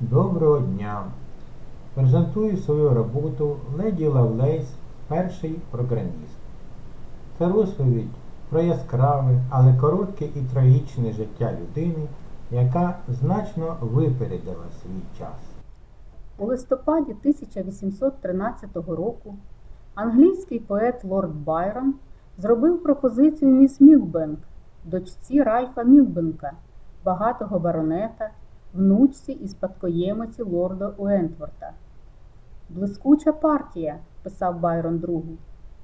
Доброго дня! Презентую свою роботу Леді Лавлейс Перший програміст. Це розповідь про яскраве, але коротке і трагічне життя людини, яка значно випередила свій час. У листопаді 1813 року англійський поет Лорд Байрон зробив пропозицію міс Мілбенк, дочці Ральфа Мілбенка, багатого баронета, внучці і спадкоємиці лорда Уентворта. Блискуча партія, писав Байрон другу,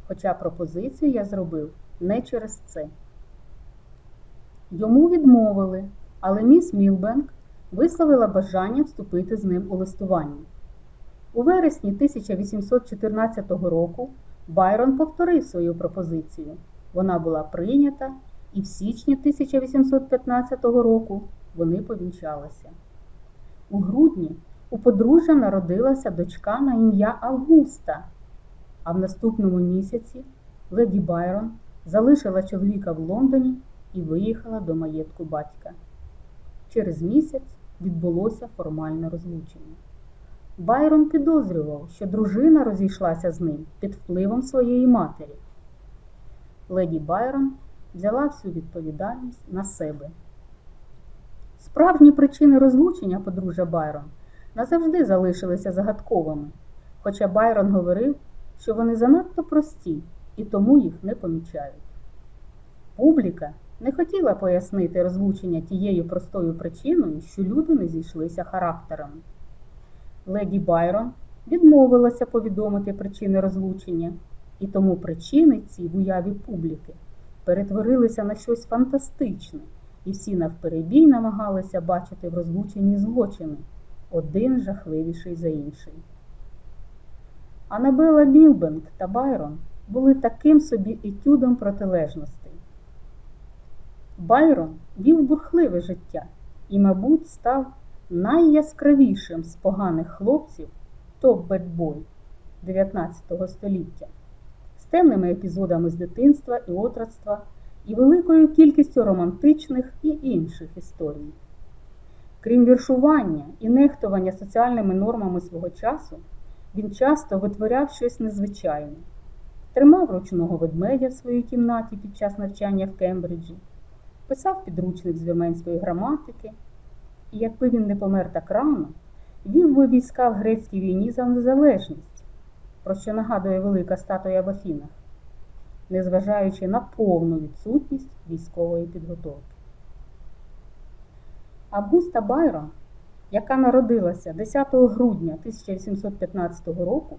хоча пропозицію я зробив не через це. Йому відмовили, але міс Мілбенк висловила бажання вступити з ним у листування. У вересні 1814 року Байрон повторив свою пропозицію. Вона була прийнята, і в січні 1815 року вони повінчалися. У грудні у подружжя народилася дочка на ім'я Августа, а в наступному місяці леді Байрон залишила чоловіка в Лондоні і виїхала до маєтку батька. Через місяць відбулося формальне розлучення. Байрон підозрював, що дружина розійшлася з ним під впливом своєї матері. Леді Байрон взяла всю відповідальність на себе. Справжні причини розлучення подружжя Байрон назавжди залишилися загадковими, хоча Байрон говорив, що вони занадто прості і тому їх не помічають. Публіка не хотіла пояснити розлучення тією простою причиною, що люди не зійшлися характерами. Леді Байрон відмовилася повідомити причини розлучення, і тому причини ці в уяві публіки перетворилися на щось фантастичне, і всі навперебій намагалися бачити в розлученні злочини, один жахливіший за інший. Анабела Білбенк та Байрон були таким собі етюдом протилежностей. Байрон вів бурхливе життя і, мабуть, став найяскравішим з поганих хлопців топ-бетбой 19 століття з темними епізодами з дитинства і отрацтва і великою кількістю романтичних і інших історій. Крім віршування і нехтування соціальними нормами свого часу, він часто витворяв щось незвичайне, тримав ручного ведмедя в своїй кімнаті під час навчання в Кембриджі, писав підручник з вірменської граматики, і якби він не помер так рано, вів би війська в грецькій війні за незалежність, про що нагадує велика статуя в Афінах, незважаючи на повну відсутність військової підготовки. Августа Байрон, яка народилася 10 грудня 1815 року,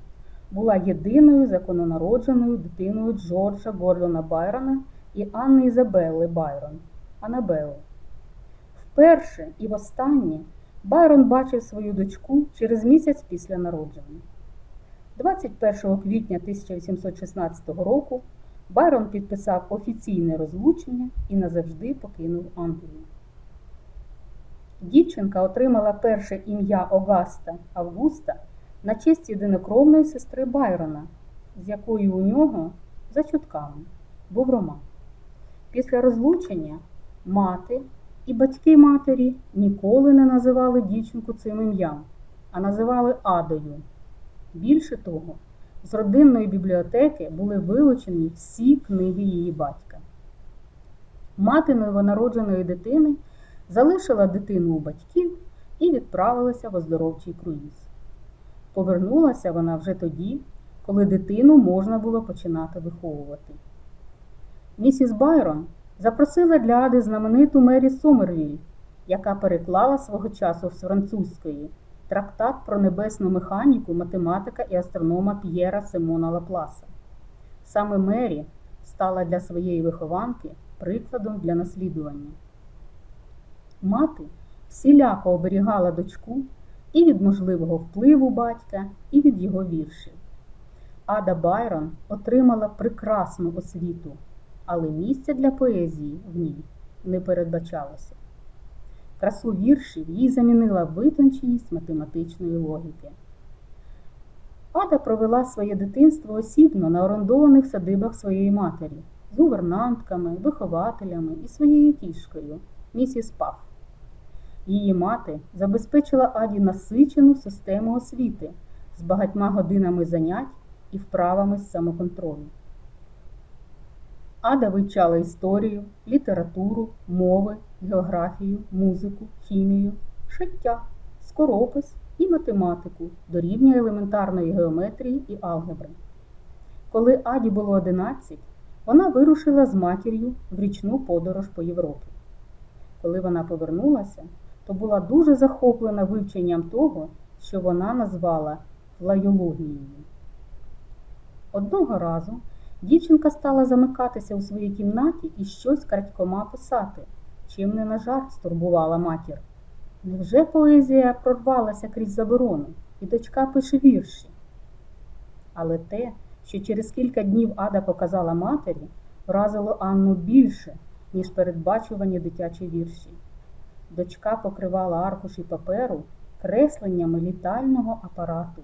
була єдиною закононародженою дитиною Джорджа Гордона Байрона і Анни Ізабелли Байрон Анабели. Вперше і востаннє Байрон бачив свою дочку через місяць після народження. 21 квітня 1816 року Байрон підписав офіційне розлучення і назавжди покинув Англію. Дівчинка отримала перше ім'я Огаста Августа на честь єдинокровної сестри Байрона, з якою у нього, за чутками, був роман. Після розлучення мати і батьки матері ніколи не називали дівчинку цим ім'ям, а називали Адою. Більше того, з родинної бібліотеки були вилучені всі книги її батька. Мати новонародженої дитини залишила дитину у батьків і відправилася в оздоровчий круїз. Повернулася вона вже тоді, коли дитину можна було починати виховувати. Місіс Байрон запросила для Ади знамениту Мері Сомервіль, яка переклала свого часу з французької трактат про небесну механіку математика і астронома П'єра Симона Лапласа. Саме Мері стала для своєї вихованки прикладом для наслідування. Мати всіляко оберігала дочку і від можливого впливу батька, і від його віршів. Ада Байрон отримала прекрасну освіту, але місця для поезії в ній не передбачалося. Красу віршів їй замінила витонченість математичної логіки. Ада провела своє дитинство осібно на орендованих садибах своєї матері з гувернантками, вихователями і своєю кішкою, місіс Паф. Її мати забезпечила Аді насичену систему освіти з багатьма годинами занять і вправами з самоконтролю. Ада вивчала історію, літературу, мови, географію, музику, хімію, шиття, скоропис і математику до рівня елементарної геометрії і алгебри. Коли Аді було 11, вона вирушила з матір'ю в річну подорож по Європі. Коли вона повернулася, то була дуже захоплена вивченням того, що вона назвала флайологією. Одного разу дівчинка стала замикатися у своїй кімнаті і щось крадькома писати, чим не на жарт стурбувала матір. Невже поезія прорвалася крізь заборону, і дочка пише вірші? Але те, що через кілька днів Ада показала матері, вразило Анну більше, ніж передбачувані дитячі вірші. Дочка покривала аркуші паперу кресленнями літального апарату.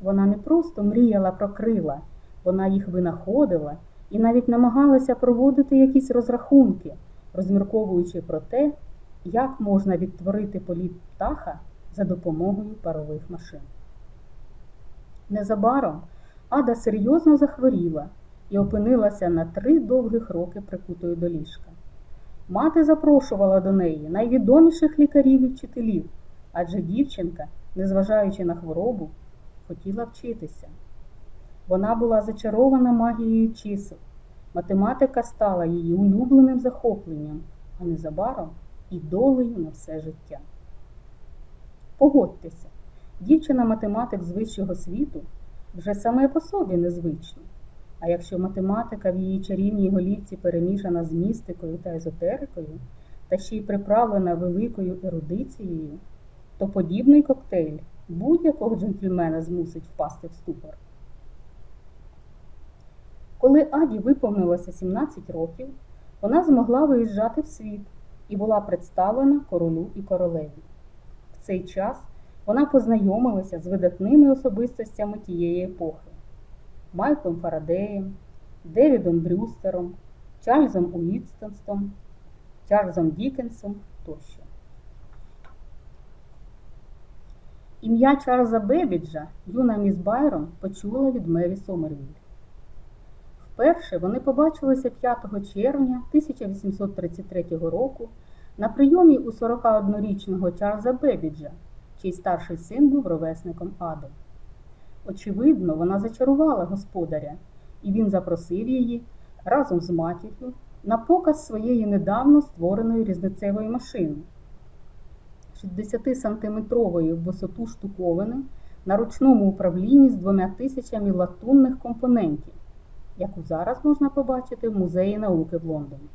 Вона не просто мріяла про крила, вона їх винаходила і навіть намагалася проводити якісь розрахунки, розмірковуючи про те, як можна відтворити політ птаха за допомогою парових машин. Незабаром Ада серйозно захворіла і опинилася на три довгих роки прикутою до ліжка. Мати запрошувала до неї найвідоміших лікарів і вчителів, адже дівчинка, незважаючи на хворобу, хотіла вчитися. Вона була зачарована магією чисел. Математика стала її улюбленим захопленням, а незабаром і долею на все життя. Погодьтеся, дівчина-математик з вищого світу вже саме по собі незвична. А якщо математика в її чарівній голівці перемішана з містикою та езотерикою, та ще й приправлена великою ерудицією, то подібний коктейль будь-якого джентльмена змусить впасти в ступор. Коли Аді виповнилося 17 років, вона змогла виїжджати в світ і була представлена королю і королеві. В цей час вона познайомилася з видатними особистостями тієї епохи Майклом Фарадеєм, Девідом Брюстером, Чарльзом Уітстонстом, Чарльзом Дікенсом тощо. Ім'я Чарльза Бебіджа юна міс Байрон почула від Мері Сомервіль. Вперше вони побачилися 5 червня 1833 року на прийомі у 41-річного Чарльза Бебіджа, чий старший син був ровесником Ади. Очевидно, вона зачарувала господаря, і він запросив її разом з матір'ю на показ своєї недавно створеної різницевої машини. 60-сантиметрової в висоту штуковини на ручному управлінні з двома тисячами латунних компонентів, яку зараз можна побачити в Музеї науки в Лондоні.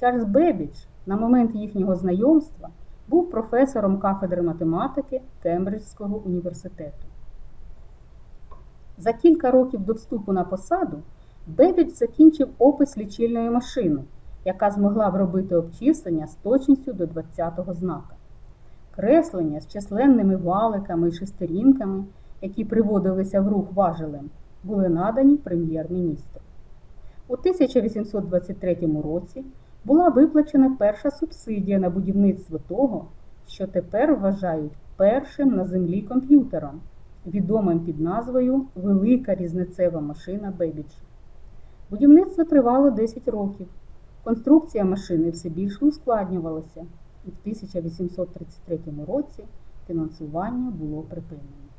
Чарльз Бебідж на момент їхнього знайомства був професором кафедри математики Кембриджського університету. За кілька років до вступу на посаду Бебідж закінчив опис лічильної машини, яка змогла вробити обчислення з точністю до 20-го знака. Креслення з численними валиками і шестерінками, які приводилися в рух важелем, були надані прем'єр-міністру. У 1823 році була виплачена перша субсидія на будівництво того, що тепер вважають першим на землі комп'ютером, відомим під назвою Велика різницева машина Бебідж. Будівництво тривало 10 років. Конструкція машини все більше ускладнювалася, і в 1833 році фінансування було припинено.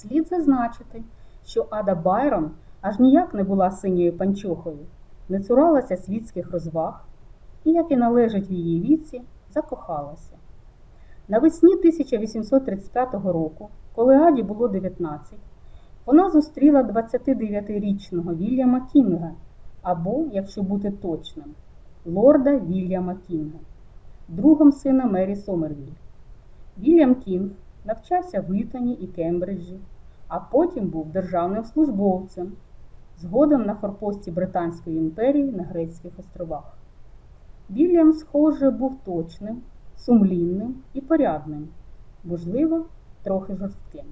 Слід зазначити, що Ада Байрон аж ніяк не була синьою панчохою, не цуралася світських розваг і, як і належить в її віці, закохалася. Навесні 1835 року, коли Аді було 19, вона зустріла 29-річного Вільяма Кінга, або, якщо бути точним, лорда Вільяма Кінга, другом сина Мері Сомервіль. Вільям Кінг навчався в Ітоні і Кембриджі, а потім був державним службовцем, згодом на форпості Британської імперії на Грецьких островах. Вільям, схоже, був точним, сумлінним і порядним, можливо, трохи жорстким.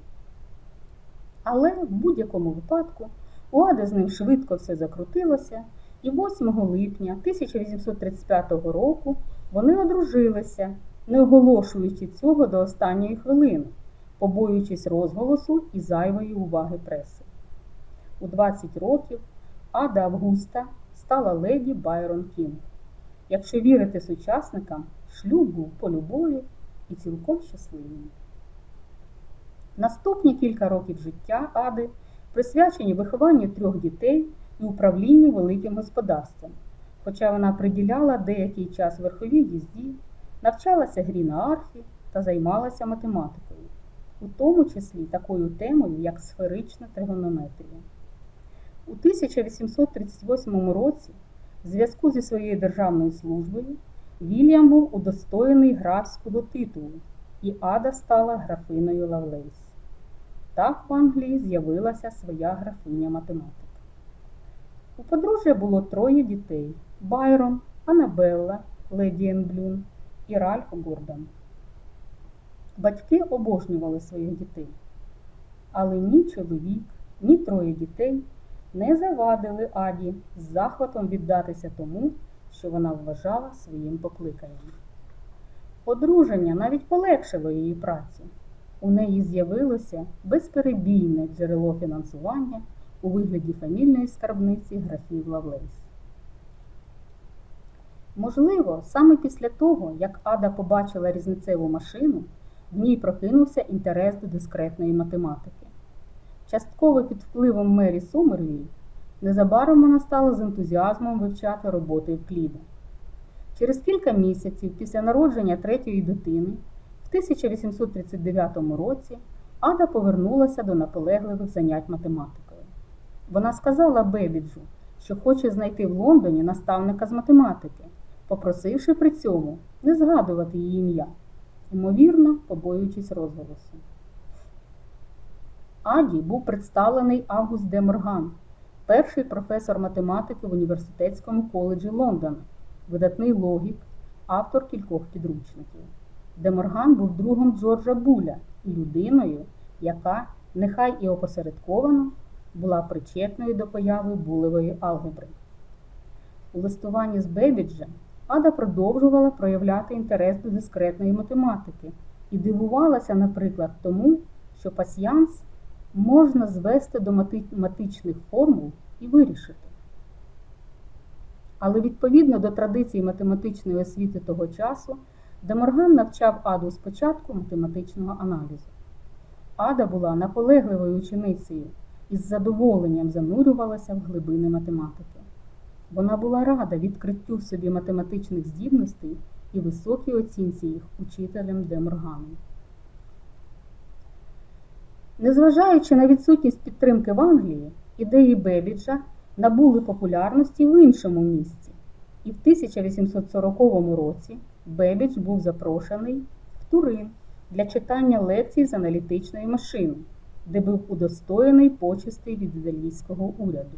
Але в будь-якому випадку у Ади з ним швидко все закрутилося, і 8 липня 1835 року Вони одружилися, не оголошуючи цього до останньої хвилини, побоюючись розголосу і зайвої уваги преси. У 20 років Ада Августа стала леді Байрон Кінг. Якщо вірити сучасникам, шлюб був полюбою і цілком щасливим. Наступні кілька років життя Ади присвячені вихованню трьох дітей і управлінню великим господарством, хоча вона приділяла деякий час верховій їзді, навчалася грі на арфі та займалася математикою, у тому числі такою темою, як сферична тригонометрія. У 1838 році, в зв'язку зі своєю державною службою, Вільям був удостоєний графського титулу, і Ада стала графиною Лавлейс. Так в Англії з'явилася своя графиня математика. У подружжя було троє дітей: Байрон, Анабелла, Леді Енблюн і Ральф Гордон. Батьки обожнювали своїх дітей, але ні чоловік, ні троє дітей не завадили Аді з захватом віддатися тому, що вона вважала своїм покликанням. Одруження навіть полегшило її працю. У неї з'явилося безперебійне джерело фінансування у вигляді фамільної скарбниці графів Лавлейс. Можливо, саме після того, як Ада побачила різницеву машину, в ній прокинувся інтерес до дискретної математики. Частково під впливом Мері Сомервіль, незабаром вона стала з ентузіазмом вивчати роботи Евкліда. Через кілька місяців після народження третьої дитини, в 1839 році, Ада повернулася до наполегливих занять математикою. Вона сказала Бебіджу, що хоче знайти в Лондоні наставника з математики, попросивши при цьому не згадувати її ім'я, ймовірно, побоюючись розголосу. Аді був представлений Август де Морган, перший професор математики в університетському коледжі Лондона, видатний логік, автор кількох підручників. Де Морган був другом Джорджа Буля і людиною, яка, нехай і опосередковано, була причетною до появи булевої алгебри. У листуванні з Бебіджем Ада продовжувала проявляти інтерес до дискретної математики і дивувалася, наприклад, тому, що пасьянс можна звести до математичних формул і вирішити. Але відповідно до традицій математичної освіти того часу, Деморган навчав Аду спочатку математичного аналізу. Ада була наполегливою ученицею і з задоволенням занурювалася в глибини математики. Вона була рада відкриттю в собі математичних здібностей і високій оцінці їх учителем Деморганом. Незважаючи на відсутність підтримки в Англії, ідеї Бебіджа набули популярності в іншому місці, і в 1840 році Бебідж був запрошений в Турин для читання лекцій з аналітичної машини, де був удостоєний почестей від італійського уряду.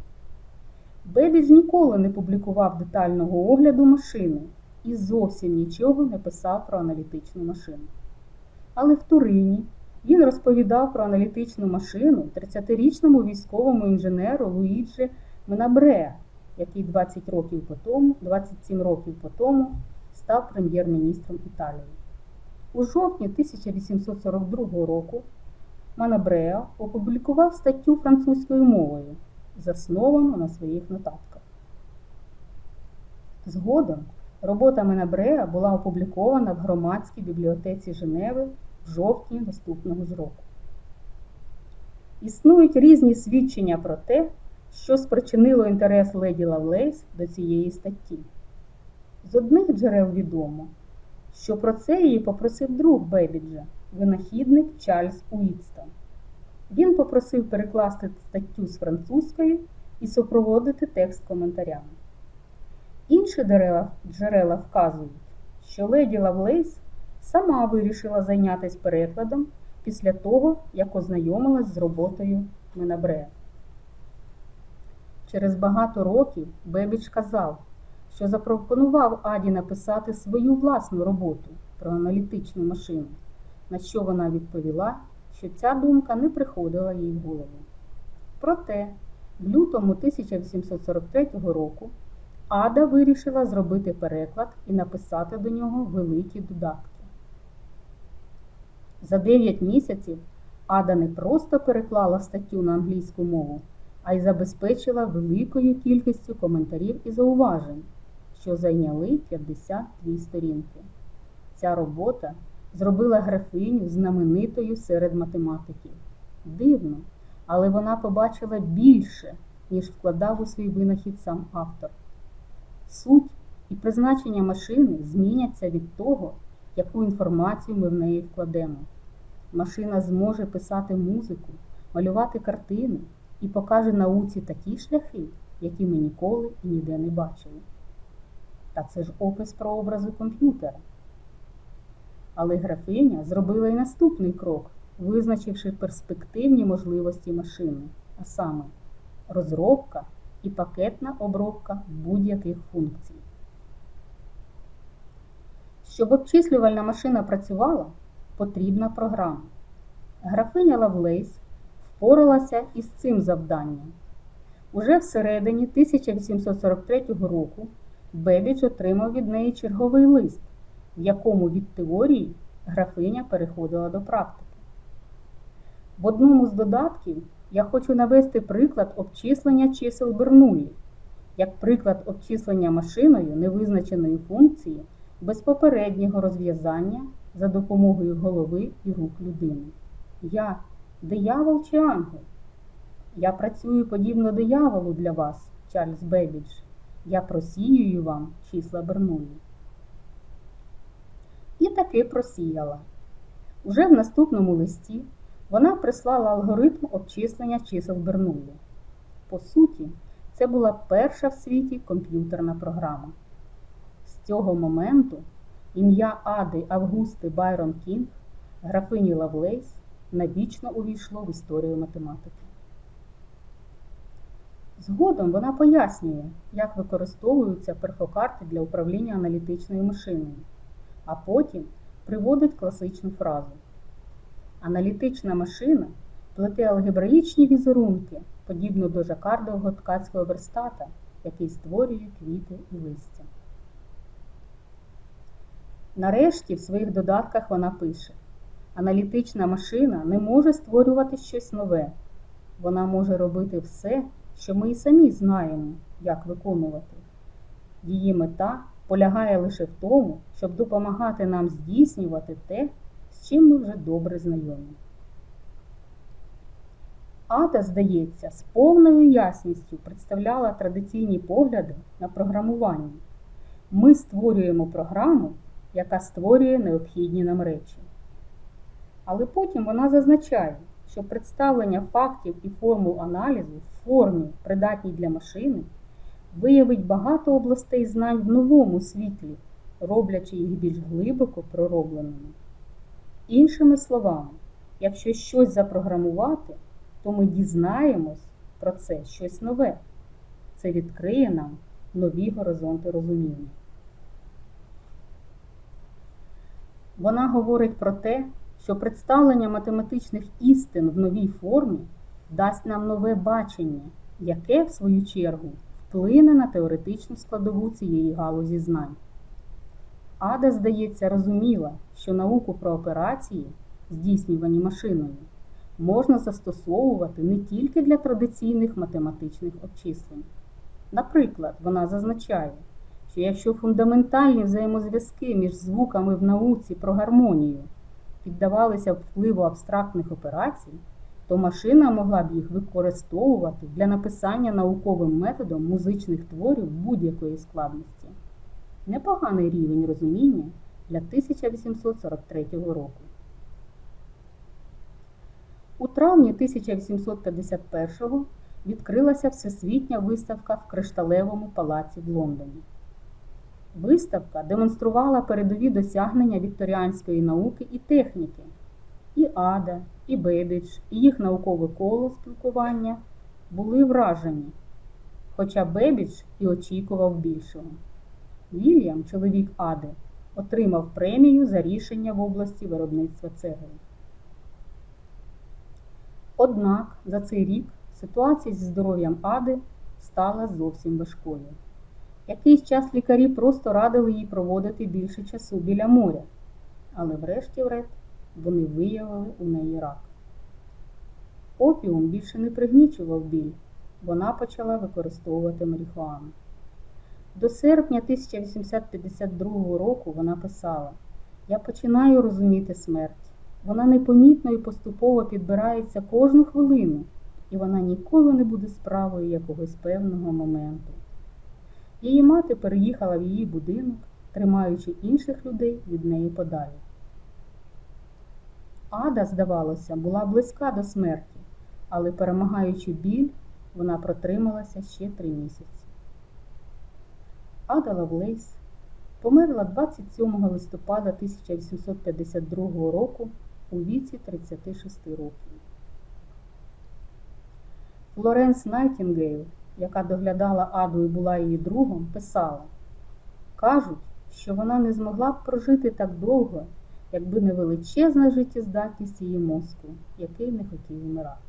Бебідж ніколи не публікував детального огляду машини і зовсім нічого не писав про аналітичну машину. Але в Турині він розповідав про аналітичну машину 30-річному військовому інженеру Луїджі Менабреа, який 20 років по тому, 27 років по тому став прем'єр-міністром Італії. У жовтні 1842 року Манабреа опублікував статтю французькою мовою, засновану на своїх нотатках. Згодом робота Менабреа була опублікована в громадській бібліотеці Женеви в жовтні наступного ж року. Існують різні свідчення про те, що спричинило інтерес леді Лавлейс до цієї статті. З одних джерел відомо, що про це її попросив друг Бебіджа, винахідник Чарльз Уітстон. Він попросив перекласти статтю з французької і супроводити текст коментарями. Інші джерела вказують, що леді Лавлейс сама вирішила зайнятися перекладом після того, як ознайомилась з роботою Менабрея. Через багато років Бебідж казав, що запропонував Аді написати свою власну роботу про аналітичну машину, на що вона відповіла, що ця думка не приходила їй в голову. Проте, в лютому 1843 року Ада вирішила зробити переклад і написати до нього великі додатки. За 9 місяців Ада не просто переклала статтю на англійську мову, а й забезпечила великою кількістю коментарів і зауважень, що зайняли 52 сторінки. Ця робота зробила графиню знаменитою серед математиків. Дивно, але вона побачила більше, ніж вкладав у свій винахід сам автор. Суть і призначення машини зміняться від того, яку інформацію ми в неї вкладемо. Машина зможе писати музику, малювати картини і покаже науці такі шляхи, які ми ніколи і ніде не бачили. Та це ж опис прообразу комп'ютера. Але графиня зробила і наступний крок, визначивши перспективні можливості машини, а саме розробка і пакетна обробка будь-яких функцій. Щоб обчислювальна машина працювала, потрібна програма. Графиня Лавлейс впоралася із цим завданням. Уже всередині 1843 року Бебідж отримав від неї черговий лист, в якому від теорії графиня переходила до практики. В одному з додатків я хочу навести приклад обчислення чисел Бернуллі, як приклад обчислення машиною невизначеної функції без попереднього розв'язання за допомогою голови і рук людини. Я диявол чи ангел? Я працюю подібно дияволу для вас, Чарльз Бебідж. Я просіюю вам числа Бернуллі. І таки просіяла. Уже в наступному листі вона прислала алгоритм обчислення чисел Бернуллі. По суті, це була перша в світі комп'ютерна програма. З цього моменту ім'я Ади Августи Байрон Кінг, графині Лавлейс, навічно увійшло в історію математики. Згодом вона пояснює, як використовуються перфокарти для управління аналітичною машиною, а потім приводить класичну фразу. Аналітична машина плете алгебраїчні візерунки, подібно до жакардового ткацького верстата, який створює квіти і листя. Нарешті в своїх додатках вона пише: аналітична машина не може створювати щось нове. Вона може робити все, що ми і самі знаємо, як виконувати. Її мета полягає лише в тому, щоб допомагати нам здійснювати те, з чим ми вже добре знайомі. Ада, здається, з повною ясністю представляла традиційні погляди на програмування. Ми створюємо програму, яка створює необхідні нам речі. Але потім вона зазначає, що представлення фактів і формул аналізу в формі, придатній для машини, виявить багато областей знань в новому світлі, роблячи їх більш глибоко проробленими. Іншими словами, якщо щось запрограмувати, то ми дізнаємось про це щось нове. Це відкриє нам нові горизонти розуміння. Вона говорить про те, що представлення математичних істин в новій формі дасть нам нове бачення, яке, в свою чергу, вплине на теоретичну складову цієї галузі знань. Ада, здається, розуміла, що науку про операції, здійснювані машиною, можна застосовувати не тільки для традиційних математичних обчислень. Наприклад, вона зазначає, що якщо фундаментальні взаємозв'язки між звуками в науці про гармонію піддавалися впливу абстрактних операцій, то машина могла б їх використовувати для написання науковим методом музичних творів будь-якої складності. Непоганий рівень розуміння для 1843 року. У травні 1851-го відкрилася Всесвітня виставка в Кришталевому палаці в Лондоні. Виставка демонструвала передові досягнення вікторіанської науки і техніки. І Ада, і Бебідж, і їх наукове коло спілкування були вражені, хоча Бебідж і очікував більшого. Вільям, чоловік Ади, отримав премію за рішення в області виробництва цегли. Однак за цей рік ситуація зі здоров'ям Ади стала зовсім важкою. Якийсь час лікарі просто радили їй проводити більше часу біля моря, але врешті-врешт вони виявили у неї рак. Опіум більше не пригнічував біль, вона почала використовувати марихуану. До серпня 1852 року вона писала: Я починаю розуміти смерть. Вона непомітно і поступово підбирається кожну хвилину, і вона ніколи не буде справою якогось певного моменту. Її мати переїхала в її будинок, тримаючи інших людей від неї подалі. Ада, здавалося, була близька до смерті, але перемагаючи біль, вона протрималася ще три місяці. Ада Лавлейс померла 27 листопада 1852 року у віці 36 років. Флоренс Найтінгейл, яка доглядала Аду і була її другом, писала: Кажуть, що вона не змогла б прожити так довго, якби не величезна життєздатність її мозку, який не хотів вмирати.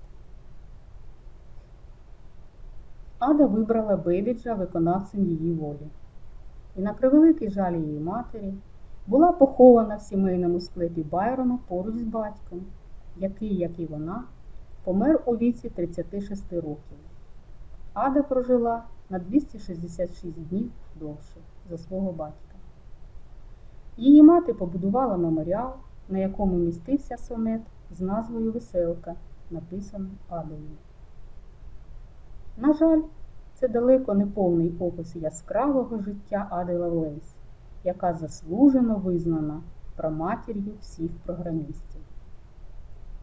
Ада вибрала Бейбіджа виконавцем її волі. І на превеликий жаль її матері була похована в сімейному склепі Байрона поруч з батьком, який, як і вона, помер у віці 36 років. Ада прожила на 266 днів довше за свого батька. Її мати побудувала меморіал, на якому містився сонет з назвою Веселка, написаний Адою. На жаль, це далеко не повний опис яскравого життя Ади Лавлейс, яка заслужено визнана праматір'ю всіх програмістів.